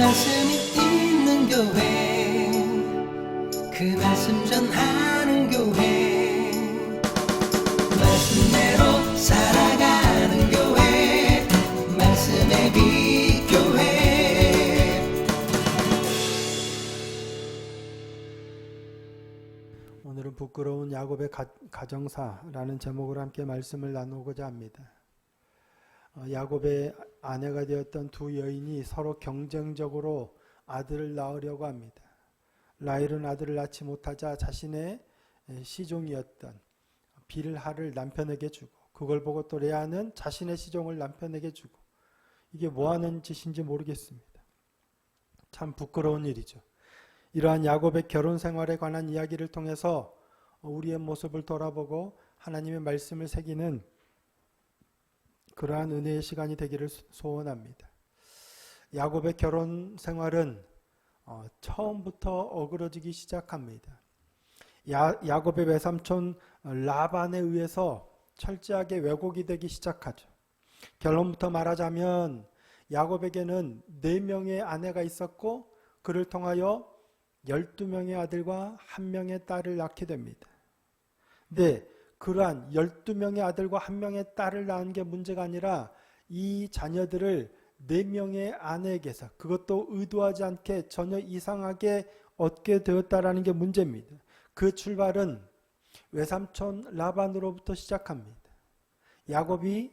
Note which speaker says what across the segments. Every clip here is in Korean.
Speaker 1: 말씀이 있는 교회. 그 말씀 전하는 교회. 말씀대로 살아가는 교회. 말씀의 빛 교회
Speaker 2: 오늘은 부끄러운 야곱의 가, 가정사라는 제목으로 함께 말씀을 나누고자 합니다. 어, 야곱의 아내가 되었던 두 여인이 서로 경쟁적으로 아들을 낳으려고 합니다. 라헬은 아들을 낳지 못하자 자신의 에, 시종이었던 빌하를 남편에게 주고 그걸 보고 또 레아는 자신의 시종을 남편에게 주고 이게 뭐 하는 짓인지 모르겠습니다. 참 부끄러운 일이죠. 이러한 야곱의 결혼 생활에 관한 이야기를 통해서 우리의 모습을 돌아보고 하나님의 말씀을 새기는 그러한 은혜의 시간이 되기를 소원합니다. 야곱의 결혼 생활은 어, 처음부터 어그러지기 시작합니다. 야, 야곱의 외삼촌 라반에 의해서 철저하게 왜곡이 되기 시작하죠. 결론부터 말하자면 야곱에게는 네 명의 아내가 있었고 그를 통하여 12명의 아들과 한 명의 딸을 낳게 됩니다. 근데 그러한 12명의 아들과 한 명의 딸을 낳은 게 문제가 아니라 이 자녀들을 4명의 아내에게서 그것도 의도하지 않게 전혀 이상하게 얻게 되었다라는 게 문제입니다. 그 출발은 외삼촌 라반으로부터 시작합니다. 야곱이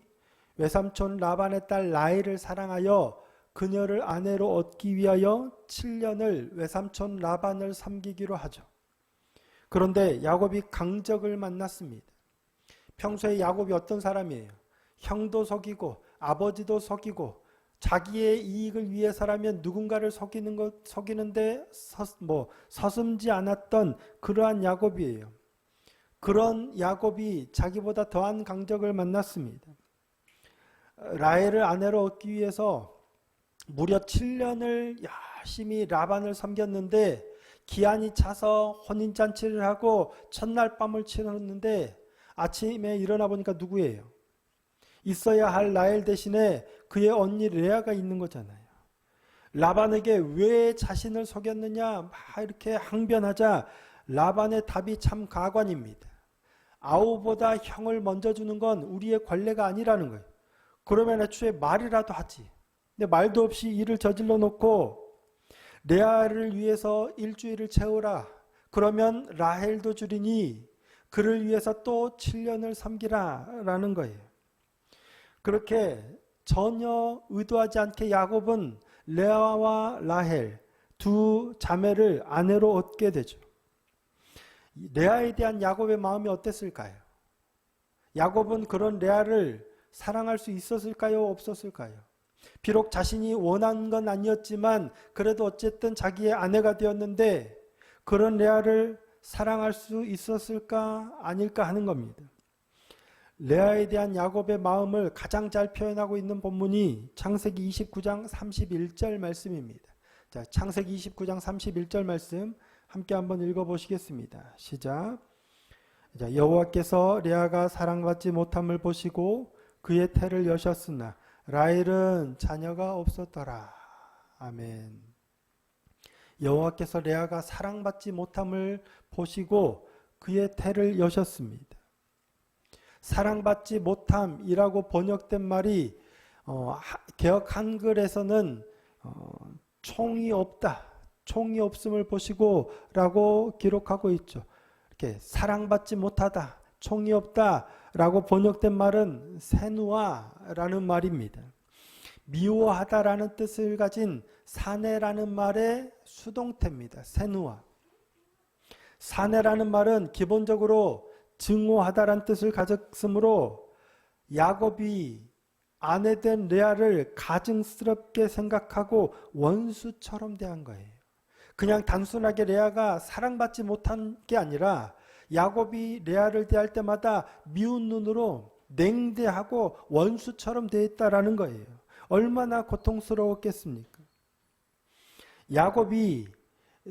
Speaker 2: 외삼촌 라반의 딸 라헬을 사랑하여 그녀를 아내로 얻기 위하여 7년을 외삼촌 라반을 섬기기로 하죠. 그런데 야곱이 강적을 만났습니다. 평소에 야곱이 어떤 사람이에요? 형도 속이고 아버지도 속이고 자기의 이익을 위해서라면 누군가를 속이는 것 속이는데 서, 뭐 서슴지 않았던 그러한 야곱이에요. 그런 야곱이 자기보다 더한 강적을 만났습니다. 라헬을 아내로 얻기 위해서 무려 7년을 열심히 라반을 섬겼는데 기한이 차서 혼인잔치를 하고 첫날 밤을 치렀는데 아침에 일어나 보니까 누구예요? 있어야 할 라헬 대신에 그의 언니 레아가 있는 거잖아요. 라반에게 왜 자신을 속였느냐 막 이렇게 항변하자 라반의 답이 참 가관입니다. 아우보다 형을 먼저 주는 건 우리의 관례가 아니라는 거예요. 그러면 애초에 말이라도 하지. 근데 말도 없이 일을 저질러 놓고 레아를 위해서 일주일을 채우라. 그러면 라헬도 줄이니 그를 위해서 또 7년을 섬기라 라는 거예요. 그렇게 전혀 의도하지 않게 야곱은 레아와 라헬 두 자매를 아내로 얻게 되죠. 레아에 대한 야곱의 마음이 어땠을까요? 야곱은 그런 레아를 사랑할 수 있었을까요? 없었을까요? 비록 자신이 원한 건 아니었지만 그래도 어쨌든 자기의 아내가 되었는데 그런 레아를 사랑할 수 있었을까 아닐까 하는 겁니다. 레아에 대한 야곱의 마음을 가장 잘 표현하고 있는 본문이 창세기 29장 31절 말씀입니다. 자, 창세기 29장 31절 말씀 함께 한번 읽어 보시겠습니다. 시작. 자, 여호와께서 레아가 사랑받지 못함을 보시고 그의 태를 여셨으나 라헬은 자녀가 없었더라. 아멘. 여호와께서 레아가 사랑받지 못함을 보시고 그의 태를 여셨습니다. 사랑받지 못함이라고 번역된 말이 어, 개혁 한글에서는 어, 총이 없다, 총이 없음을 보시고라고 기록하고 있죠. 이렇게 사랑받지 못하다, 총이 없다라고 번역된 말은 세누아라는 말입니다. 미워하다라는 뜻을 가진 사내라는 말의 수동태입니다. 세누아. 사내라는 말은 기본적으로 증오하다라는 뜻을 가졌으므로 야곱이 아내된 레아를 가증스럽게 생각하고 원수처럼 대한 거예요. 그냥 단순하게 레아가 사랑받지 못한 게 아니라 야곱이 레아를 대할 때마다 미운 눈으로 냉대하고 원수처럼 대했다라는 거예요. 얼마나 고통스러웠겠습니까? 야곱이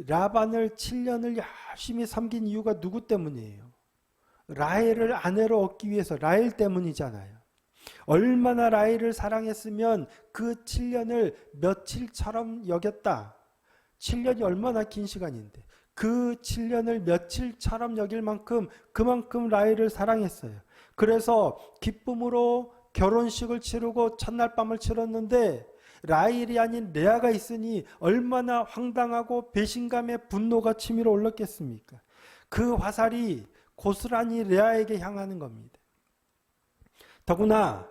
Speaker 2: 라반을 7년을 열심히 섬긴 이유가 누구 때문이에요? 라헬을 아내로 얻기 위해서 라헬 때문이잖아요. 얼마나 라헬을 사랑했으면 그 7년을 며칠처럼 여겼다. 7년이 얼마나 긴 시간인데 그 7년을 며칠처럼 여길 만큼 그만큼 라헬을 사랑했어요. 그래서 기쁨으로 결혼식을 치르고 첫날 밤을 치렀는데 라헬이 아닌 레아가 있으니 얼마나 황당하고 배신감에 분노가 치밀어 올랐겠습니까? 그 화살이 고스란히 레아에게 향하는 겁니다. 더구나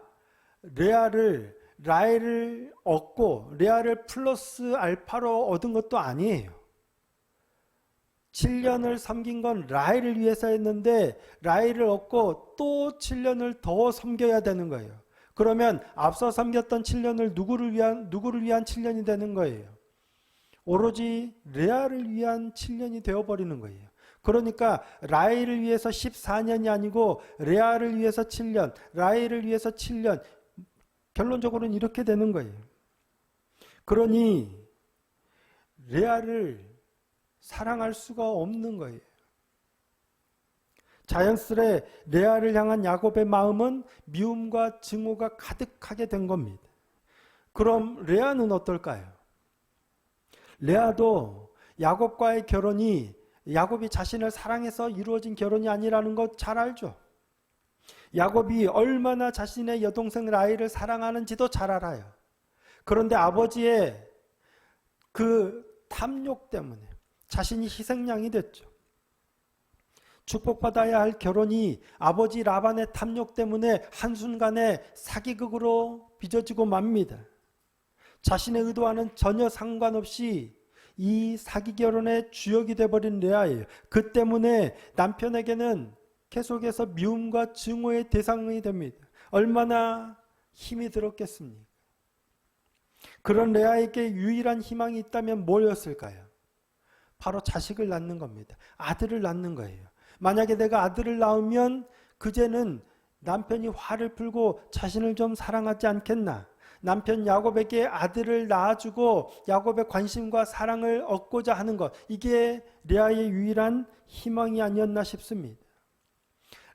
Speaker 2: 레아를 라헬을 얻고 레아를 플러스 알파로 얻은 것도 아니에요. 7년을 섬긴 건 라헬을 위해서였는데 라헬을 얻고 또 7년을 더 섬겨야 되는 거예요. 그러면 앞서 섬겼던 7년을 누구를 위한 누구를 위한 7년이 되는 거예요. 오로지 레아를 위한 7년이 되어 버리는 거예요. 그러니까 라헬을 위해서 14년이 아니고 레아를 위해서 7년, 라헬을 위해서 7년 결론적으로는 이렇게 되는 거예요. 그러니 레아를 사랑할 수가 없는 거예요. 자연스레 레아를 향한 야곱의 마음은 미움과 증오가 가득하게 된 겁니다. 그럼 레아는 어떨까요? 레아도 야곱과의 결혼이 야곱이 자신을 사랑해서 이루어진 결혼이 아니라는 것 잘 알죠. 야곱이 얼마나 자신의 여동생 라헬을 사랑하는지도 잘 알아요. 그런데 아버지의 그 탐욕 때문에 자신이 희생양이 됐죠. 축복받아야 할 결혼이 아버지 라반의 탐욕 때문에 한순간에 사기극으로 빚어지고 맙니다. 자신의 의도와는 전혀 상관없이 이 사기 결혼의 주역이 돼버린 레아예요. 그 때문에 남편에게는 계속해서 미움과 증오의 대상이 됩니다. 얼마나 힘이 들었겠습니까? 그런 레아에게 유일한 희망이 있다면 뭐였을까요? 바로 자식을 낳는 겁니다. 아들을 낳는 거예요. 만약에 내가 아들을 낳으면 그제는 남편이 화를 풀고 자신을 좀 사랑하지 않겠나? 남편 야곱에게 아들을 낳아주고 야곱의 관심과 사랑을 얻고자 하는 것 이게 레아의 유일한 희망이 아니었나 싶습니다.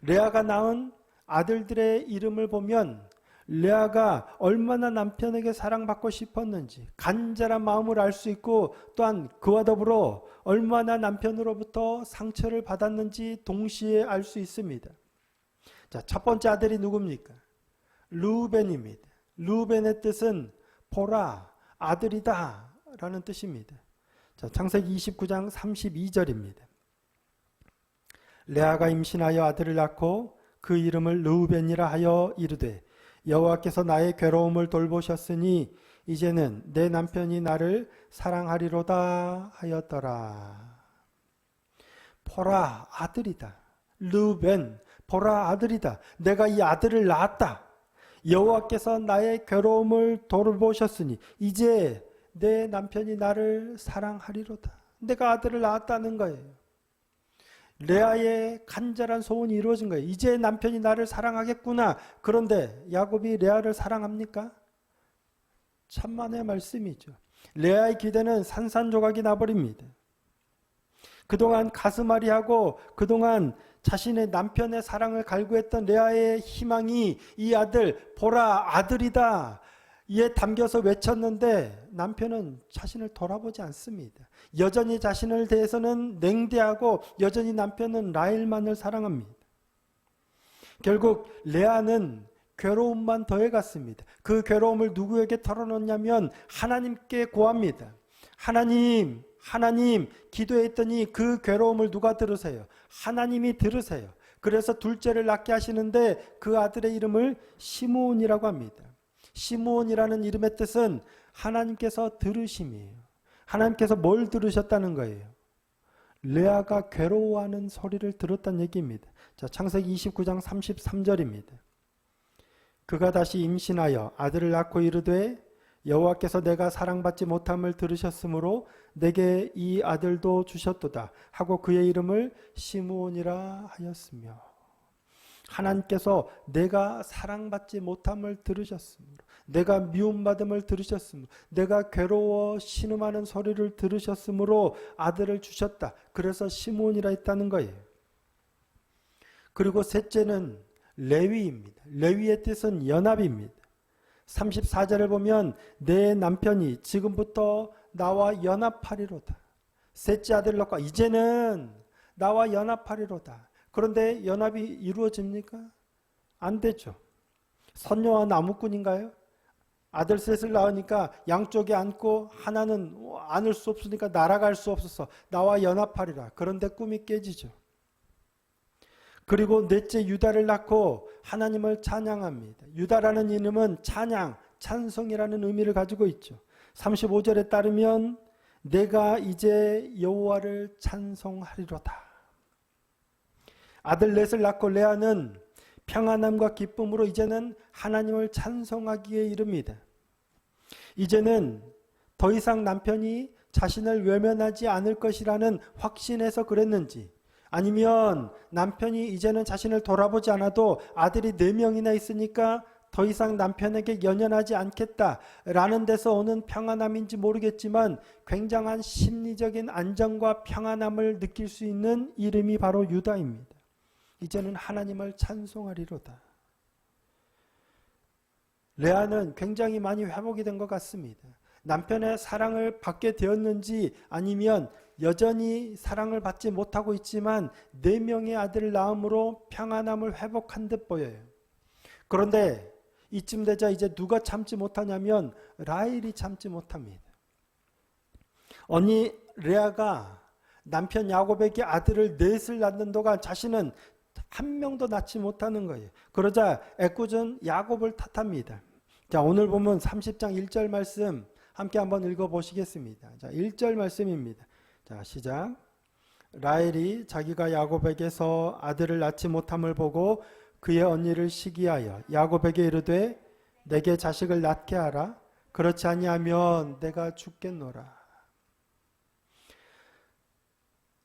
Speaker 2: 레아가 낳은 아들들의 이름을 보면 레아가 얼마나 남편에게 사랑받고 싶었는지 간절한 마음을 알 수 있고 또한 그와 더불어 얼마나 남편으로부터 상처를 받았는지 동시에 알 수 있습니다. 자, 첫 번째 아들이 누굽니까? 루벤입니다. 루벤의 뜻은 보라 아들이다 라는 뜻입니다. 자, 창세기 29장 32절입니다. 레아가 임신하여 아들을 낳고 그 이름을 르우벤이라 하여 이르되 여호와께서 나의 괴로움을 돌보셨으니 이제는 내 남편이 나를 사랑하리로다 하였더라. 보라 아들이다. 르벤 보라 아들이다. 내가 이 아들을 낳았다. 여호와께서 나의 괴로움을 돌보셨으니 이제 내 남편이 나를 사랑하리로다. 내가 아들을 낳았다는 거예요. 레아의 간절한 소원이 이루어진 거예요. 이제 남편이 나를 사랑하겠구나. 그런데 야곱이 레아를 사랑합니까? 천만의 말씀이죠. 레아의 기대는 산산조각이 나버립니다. 그동안 가슴앓이하고 그동안 자신의 남편의 사랑을 갈구했던 레아의 희망이 이 아들 보라 아들이다 이에 담겨서 외쳤는데 남편은 자신을 돌아보지 않습니다. 여전히 자신을 대해서는 냉대하고 여전히 남편은 라헬만을 사랑합니다. 결국 레아는 괴로움만 더해갔습니다. 그 괴로움을 누구에게 털어놓냐면 하나님께 고합니다. 하나님, 하나님, 기도했더니 그 괴로움을 누가 들으세요? 하나님이 들으세요. 그래서 둘째를 낳게 하시는데 그 아들의 이름을 시므온이라고 합니다. 시므온이라는 이름의 뜻은 하나님께서 들으심이에요. 하나님께서 뭘 들으셨다는 거예요? 레아가 괴로워하는 소리를 들었다는 얘기입니다. 자, 창세기 29장 33절입니다. 그가 다시 임신하여 아들을 낳고 이르되 여호와께서 내가 사랑받지 못함을 들으셨으므로 내게 이 아들도 주셨도다 하고 그의 이름을 시므온이라 하였으며 하나님께서 내가 사랑받지 못함을 들으셨으므로 내가 미움받음을 들으셨으므로 내가 괴로워 신음하는 소리를 들으셨으므로 아들을 주셨다. 그래서 시므온이라 했다는 거예요. 그리고 셋째는 레위입니다. 레위의 뜻은 연합입니다. 34절을 보면 내 남편이 지금부터 나와 연합하리로다. 셋째 아들을 낳고 이제는 나와 연합하리로다. 그런데 연합이 이루어집니까? 안 되죠. 선녀와 나무꾼인가요? 아들 셋을 낳으니까 양쪽에 앉고 하나는 안을 수 없으니까 날아갈 수 없어서 나와 연합하리라. 그런데 꿈이 깨지죠. 그리고 넷째 유다를 낳고 하나님을 찬양합니다. 유다라는 이름은 찬양, 찬송이라는 의미를 가지고 있죠. 35절에 따르면 내가 이제 여호와를 찬송하리로다. 아들 넷을 낳고 레아는 평안함과 기쁨으로 이제는 하나님을 찬송하기에 이릅니다. 이제는 더 이상 남편이 자신을 외면하지 않을 것이라는 확신에서 그랬는지 아니면 남편이 이제는 자신을 돌아보지 않아도 아들이 네 명이나 있으니까 더 이상 남편에게 연연하지 않겠다라는 데서 오는 평안함인지 모르겠지만 굉장한 심리적인 안정과 평안함을 느낄 수 있는 이름이 바로 유다입니다. 이제는 하나님을 찬송하리로다. 레아는 굉장히 많이 회복이 된 것 같습니다. 남편의 사랑을 받게 되었는지 아니면 여전히 사랑을 받지 못하고 있지만 네 명의 아들을 낳음으로 평안함을 회복한 듯 보여요. 그런데 이쯤 되자 이제 누가 참지 못하냐면 라헬이 참지 못합니다. 언니 레아가 남편 야곱에게 아들을 넷을 낳는 동안 자신은 한 명도 낳지 못하는 거예요. 그러자 애꿎은 야곱을 탓합니다. 자, 오늘 보면 30장 1절 말씀 함께 한번 읽어 보시겠습니다. 자, 1절 말씀입니다. 자, 시작. 라헬이 자기가 야곱에게서 아들을 낳지 못함을 보고 그의 언니를 시기하여 야곱에게 이르되 내게 자식을 낳게 하라. 그렇지 아니하면 내가 죽겠노라.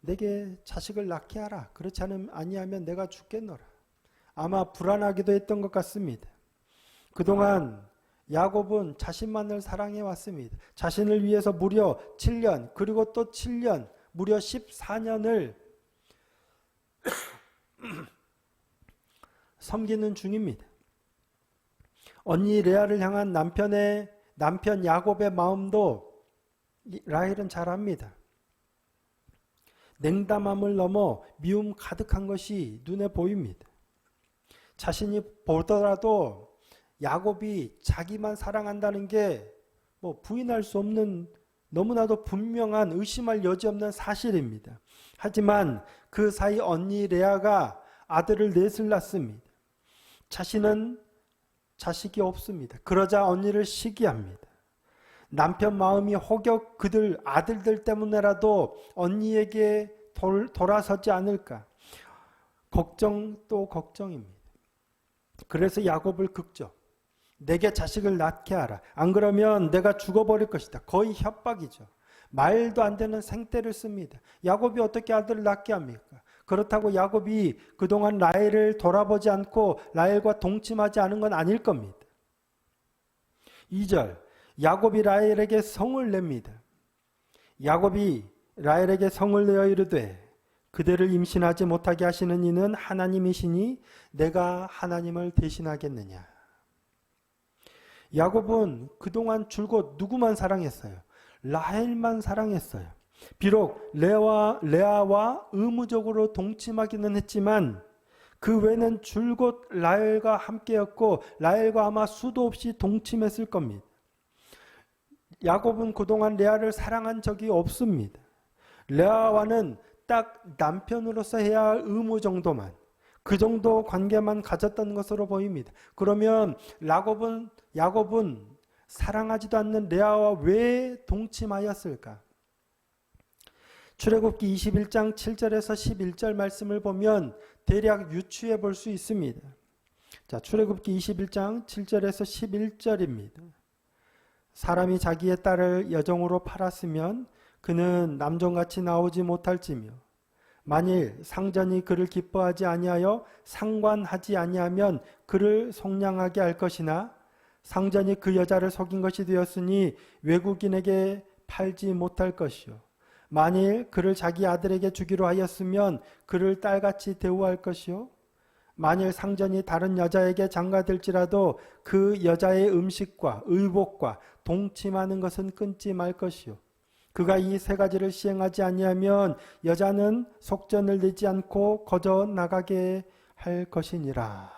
Speaker 2: 내게 자식을 낳게 하라. 그렇지 않으면 아니하면 내가 죽겠노라. 아마 불안하기도 했던 것 같습니다. 그동안 야곱은 자신만을 사랑해 왔습니다. 자신을 위해서 무려 7년 그리고 또 7년 무려 14년을 섬기는 중입니다. 언니 레아를 향한 남편의 남편 야곱의 마음도 라헬은 잘 압니다. 냉담함을 넘어 미움 가득한 것이 눈에 보입니다. 자신이 보더라도 야곱이 자기만 사랑한다는 게 뭐 부인할 수 없는 너무나도 분명한 의심할 여지 없는 사실입니다. 하지만 그 사이 언니 레아가 아들을 넷을 낳습니다. 자신은 자식이 없습니다. 그러자 언니를 시기합니다. 남편 마음이 혹여 그들 아들들 때문에라도 언니에게 돌, 돌아서지 않을까 걱정 또 걱정입니다. 그래서 야곱을 극죠. 내게 자식을 낳게 하라. 안 그러면 내가 죽어버릴 것이다. 거의 협박이죠. 말도 안 되는 생떼를 씁니다. 야곱이 어떻게 아들을 낳게 합니까? 그렇다고 야곱이 그동안 라헬을 돌아보지 않고 라헬과 동침하지 않은 건 아닐 겁니다. 2절 야곱이 라헬에게 성을 냅니다. 야곱이 라헬에게 성을 내어 이르되 그대를 임신하지 못하게 하시는 이는 하나님이시니 내가 하나님을 대신하겠느냐. 야곱은 그동안 줄곧 누구만 사랑했어요? 라헬만 사랑했어요. 비록 레아와, 레아와 의무적으로 동침하기는 했지만 그 외는 줄곧 라헬과 함께였고 라헬과 아마 수도 없이 동침했을 겁니다. 야곱은 그동안 레아를 사랑한 적이 없습니다. 레아와는 딱 남편으로서 해야 할 의무 정도만 그 정도 관계만 가졌던 것으로 보입니다. 그러면 야곱은 야곱은 사랑하지도 않는 레아와 왜 동침하였을까? 출애굽기 21장 7절에서 11절 말씀을 보면 대략 유추해 볼 수 있습니다. 자, 출애굽기 21장 7절에서 11절입니다. 사람이 자기의 딸을 여종으로 팔았으면 그는 남종같이 나오지 못할지며 만일 상전이 그를 기뻐하지 아니하여 상관하지 아니하면 그를 속량하게 할 것이나 상전이 그 여자를 속인 것이 되었으니 외국인에게 팔지 못할 것이요. 만일 그를 자기 아들에게 주기로 하였으면 그를 딸같이 대우할 것이요 만일 상전이 다른 여자에게 장가들지라도 그 여자의 음식과 의복과 동침하는 것은 끊지 말 것이요. 그가 이 세 가지를 시행하지 아니하면 여자는 속전을 내지 않고 거저 나가게 할 것이니라.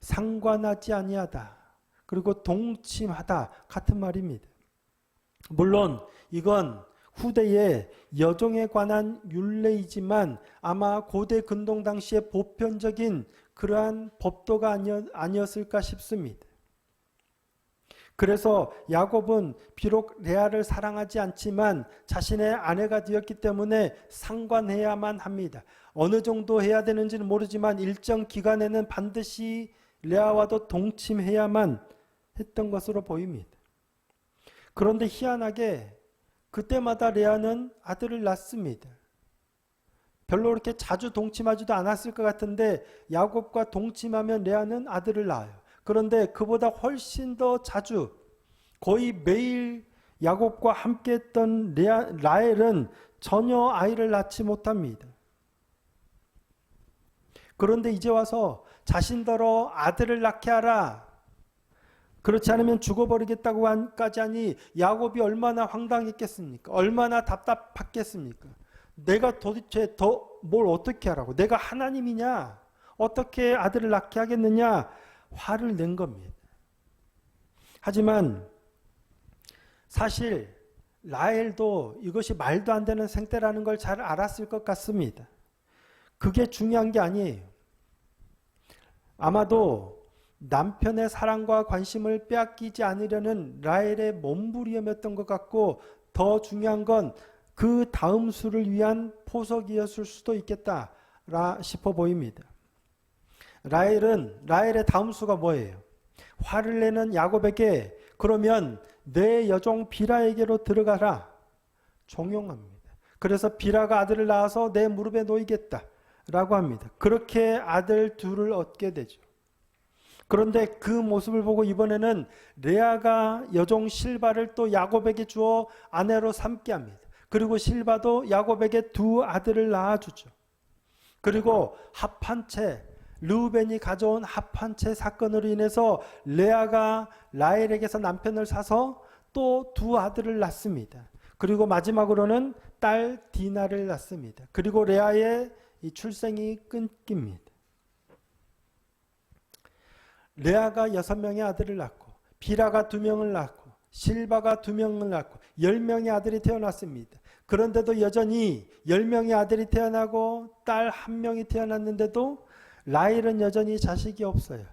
Speaker 2: 상관하지 아니하다. 그리고 동침하다 같은 말입니다. 물론 이건 후대의 여종에 관한 율례이지만 아마 고대 근동 당시의 보편적인 그러한 법도가 아니었을까 싶습니다. 그래서 야곱은 비록 레아를 사랑하지 않지만 자신의 아내가 되었기 때문에 상관해야만 합니다. 어느 정도 해야 되는지는 모르지만 일정 기간에는 반드시 레아와도 동침해야만 했던 것으로 보입니다. 그런데 희한하게 그때마다 레아는 아들을 낳습니다. 별로 그렇게 자주 동침하지도 않았을 것 같은데 야곱과 동침하면 레아는 아들을 낳아요. 그런데 그보다 훨씬 더 자주 거의 매일 야곱과 함께 했던 레아, 라헬은 전혀 아이를 낳지 못합니다. 그런데 이제 와서 자신더러 아들을 낳게 하라. 그렇지 않으면 죽어버리겠다고까지 하니 야곱이 얼마나 황당했겠습니까? 얼마나 답답했겠습니까? 내가 도대체 더 뭘 어떻게 하라고? 내가 하나님이냐? 어떻게 아들을 낳게 하겠느냐? 화를 낸 겁니다. 하지만 사실 라헬도 이것이 말도 안 되는 생태라는 걸 잘 알았을 것 같습니다. 그게 중요한 게 아니에요. 아마도 남편의 사랑과 관심을 빼앗기지 않으려는 라헬의 몸부림이었던 것 같고 더 중요한 건 그 다음 수를 위한 포석이었을 수도 있겠다 라 싶어 보입니다. 라헬은 라헬의 다음 수가 뭐예요? 화를 내는 야곱에게 그러면 내 여종 비라에게로 들어가라 종용합니다. 그래서 비라가 아들을 낳아서 내 무릎에 놓이겠다라고 합니다. 그렇게 아들 둘을 얻게 되죠. 그런데 그 모습을 보고 이번에는 레아가 여종 실바를 또 야곱에게 주어 아내로 삼게 합니다. 그리고 실바도 야곱에게 두 아들을 낳아주죠. 그리고 합한 채 르우벤이 가져온 합한 채 사건으로 인해서 레아가 라헬에게서 남편을 사서 또 두 아들을 낳습니다. 그리고 마지막으로는 딸 디나를 낳습니다. 그리고 레아의 출생이 끊깁니다. 레아가 여섯 명의 아들을 낳고 비라가 두 명을 낳고 실바가 두 명을 낳고 열 명의 아들이 태어났습니다. 그런데도 여전히 열 명의 아들이 태어나고 딸 한 명이 태어났는데도 라헬은 여전히 자식이 없어요.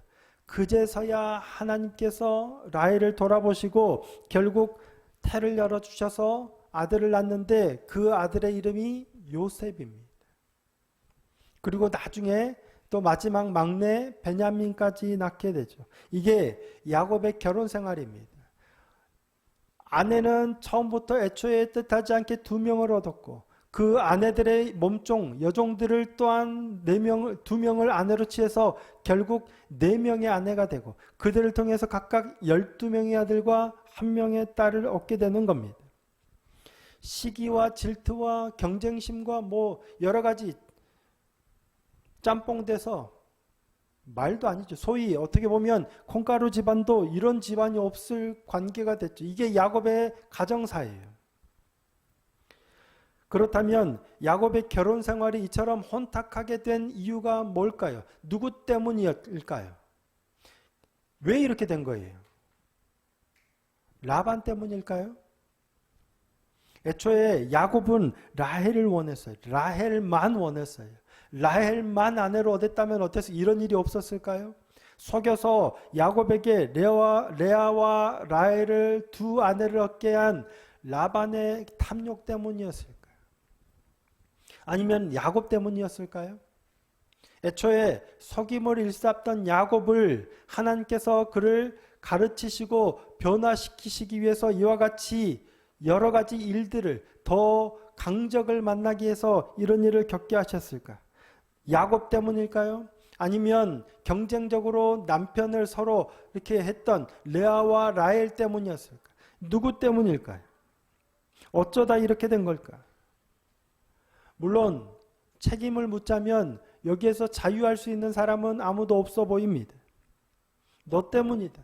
Speaker 2: 그제서야 하나님께서 라헬을 돌아보시고 결국 태를 열어 주셔서 아들을 낳는데 그 아들의 이름이 요셉입니다. 그리고 나중에 또 마지막 막내 베냐민까지 낳게 되죠. 이게 야곱의 결혼 생활입니다. 아내는 처음부터 애초에 뜻하지 않게 두 명을 얻었고 그 아내들의 몸종 여종들을 또한 네 명을 두 명을 아내로 취해서 결국 네 명의 아내가 되고 그들을 통해서 각각 열두 명의 아들과 한 명의 딸을 얻게 되는 겁니다. 시기와 질투와 경쟁심과 뭐 여러 가지 짬뽕 돼서 말도 아니죠. 소위 어떻게 보면 콩가루 집안도 이런 집안이 없을 관계가 됐죠. 이게 야곱의 가정사예요. 그렇다면 야곱의 결혼 생활이 이처럼 혼탁하게 된 이유가 뭘까요? 누구 때문일까요? 왜 이렇게 된 거예요? 라반 때문일까요? 애초에 야곱은 라헬을 원했어요. 라헬만 원했어요. 라헬만 아내로 얻었다면 어때서 이런 일이 없었을까요? 속여서 야곱에게 레아와, 레아와 라헬을 두 아내를 얻게 한 라반의 탐욕 때문이었을까요? 아니면 야곱 때문이었을까요? 애초에 속임을 일삼던 야곱을 하나님께서 그를 가르치시고 변화시키시기 위해서 이와 같이 여러 가지 일들을 더 강적을 만나기 위해서 이런 일을 겪게 하셨을까? 야곱 때문일까요? 아니면 경쟁적으로 남편을 서로 이렇게 했던 레아와 라헬 때문이었을까? 누구 때문일까요? 어쩌다 이렇게 된 걸까? 물론 책임을 묻자면 여기에서 자유할 수 있는 사람은 아무도 없어 보입니다. 너 때문이다.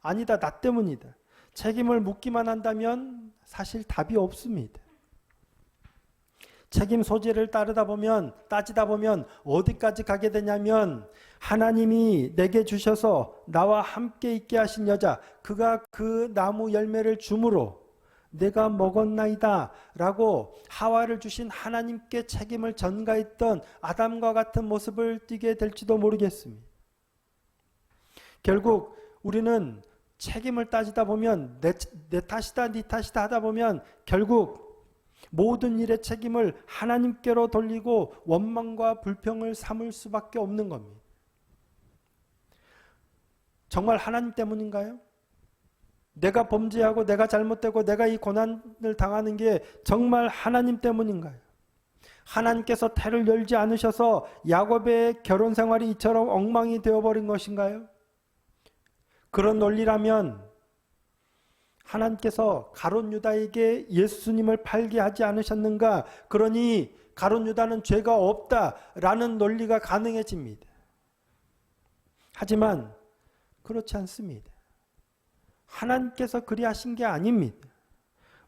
Speaker 2: 아니다, 나 때문이다. 책임을 묻기만 한다면 사실 답이 없습니다. 책임 소재를 따르다 보면 따지다 보면 어디까지 가게 되냐면 하나님이 내게 주셔서 나와 함께 있게 하신 여자 그가 그 나무 열매를 주므로 내가 먹었나이다 라고 하와를 주신 하나님께 책임을 전가했던 아담과 같은 모습을 띠게 될지도 모르겠습니다. 결국 우리는 책임을 따지다 보면 내, 내 탓이다 네 탓이다 하다 보면 결국 모든 일의 책임을 하나님께로 돌리고 원망과 불평을 삼을 수밖에 없는 겁니다. 정말 하나님 때문인가요? 내가 범죄하고 내가 잘못되고 내가 이 고난을 당하는 게 정말 하나님 때문인가요? 하나님께서 태를 열지 않으셔서 야곱의 결혼 생활이 이처럼 엉망이 되어버린 것인가요? 그런 논리라면 하나님께서 가론 유다에게 예수님을 팔게 하지 않으셨는가? 그러니 가론 유다는 죄가 없다라는 논리가 가능해집니다. 하지만 그렇지 않습니다. 하나님께서 그리하신 게 아닙니다.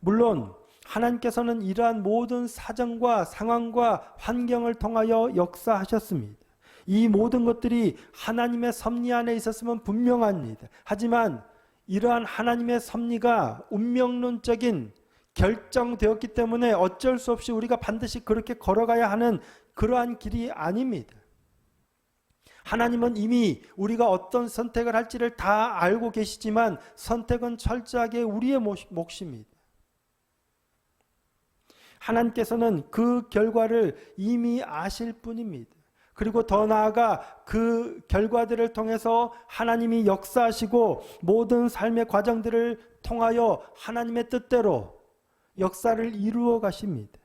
Speaker 2: 물론 하나님께서는 이러한 모든 사정과 상황과 환경을 통하여 역사하셨습니다. 이 모든 것들이 하나님의 섭리 안에 있었으면 분명합니다. 하지만 이러한 하나님의 섭리가 운명론적인 결정되었기 때문에 어쩔 수 없이 우리가 반드시 그렇게 걸어가야 하는 그러한 길이 아닙니다. 하나님은 이미 우리가 어떤 선택을 할지를 다 알고 계시지만 선택은 철저하게 우리의 몫입니다. 하나님께서는 그 결과를 이미 아실 뿐입니다. 그리고 더 나아가 그 결과들을 통해서 하나님이 역사하시고 모든 삶의 과정들을 통하여 하나님의 뜻대로 역사를 이루어 가십니다.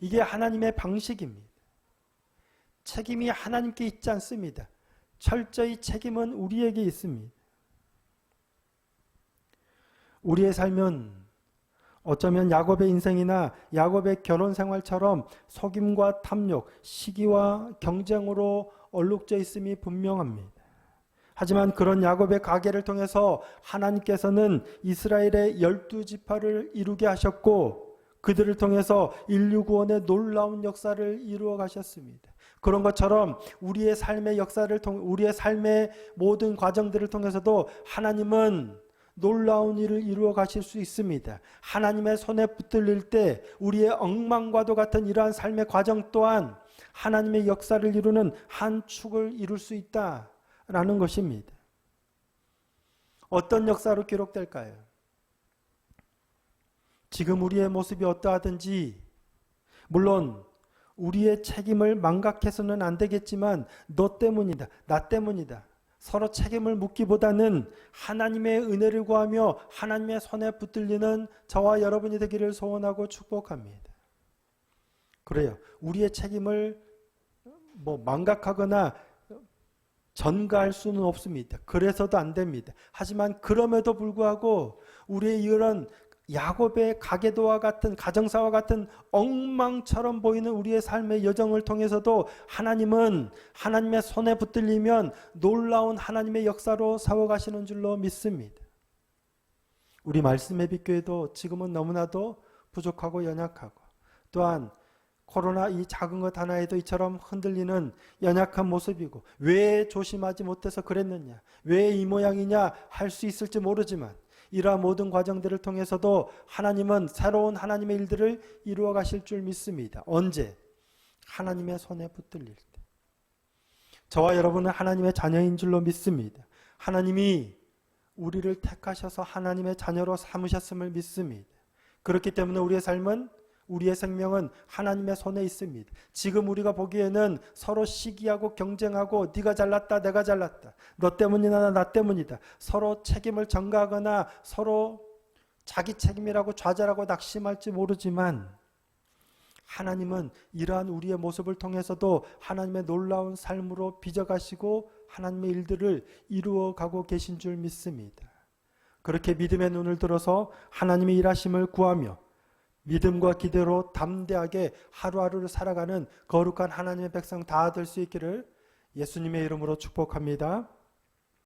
Speaker 2: 이게 하나님의 방식입니다. 책임이 하나님께 있지 않습니다. 철저히 책임은 우리에게 있습니다. 우리의 삶은 어쩌면 야곱의 인생이나 야곱의 결혼 생활처럼 속임과 탐욕, 시기와 경쟁으로 얼룩져 있음이 분명합니다. 하지만 그런 야곱의 가계를 통해서 하나님께서는 이스라엘의 열두 지파를 이루게 하셨고 그들을 통해서 인류 구원의 놀라운 역사를 이루어 가셨습니다. 그런 것처럼 우리의 삶의 역사를 통 우리의 삶의 모든 과정들을 통해서도 하나님은 놀라운 일을 이루어 가실 수 있습니다. 하나님의 손에 붙들릴 때 우리의 엉망과도 같은 이러한 삶의 과정 또한 하나님의 역사를 이루는 한 축을 이룰 수 있다라는 것입니다. 어떤 역사로 기록될까요? 지금 우리의 모습이 어떠하든지 물론 우리의 책임을 망각해서는 안 되겠지만 너 때문이다. 나 때문이다. 서로 책임을 묻기보다는 하나님의 은혜를 구하며 하나님의 손에 붙들리는 저와 여러분이 되기를 소원하고 축복합니다. 그래요. 우리의 책임을 뭐 망각하거나 전가할 수는 없습니다. 그래서도 안 됩니다. 하지만 그럼에도 불구하고 우리의 이런 야곱의 가계도와 같은 가정사와 같은 엉망처럼 보이는 우리의 삶의 여정을 통해서도 하나님은 하나님의 손에 붙들리면 놀라운 하나님의 역사로 세워가시는 줄로 믿습니다. 우리 말씀의 빛교회도 지금은 너무나도 부족하고 연약하고 또한 코로나 이 작은 것 하나에도 이처럼 흔들리는 연약한 모습이고 왜 조심하지 못해서 그랬느냐 왜 이 모양이냐 할 수 있을지 모르지만 이러한 모든 과정들을 통해서도 하나님은 새로운 하나님의 일들을 이루어 가실 줄 믿습니다. 언제? 하나님의 손에 붙들릴 때. 저와 여러분은 하나님의 자녀인 줄로 믿습니다. 하나님이 우리를 택하셔서 하나님의 자녀로 삼으셨음을 믿습니다. 그렇기 때문에 우리의 삶은 우리의 생명은 하나님의 손에 있습니다. 지금 우리가 보기에는 서로 시기하고 경쟁하고 네가 잘났다 내가 잘났다 너 때문이나 나 때문이다 서로 책임을 전가하거나 서로 자기 책임이라고 좌절하고 낙심할지 모르지만 하나님은 이러한 우리의 모습을 통해서도 하나님의 놀라운 삶으로 빚어가시고 하나님의 일들을 이루어 가고 계신 줄 믿습니다. 그렇게 믿음의 눈을 들어서 하나님의 일하심을 구하며 믿음과 기대로 담대하게 하루하루를 살아가는 거룩한 하나님의 백성 다 될 수 있기를 예수님의 이름으로 축복합니다.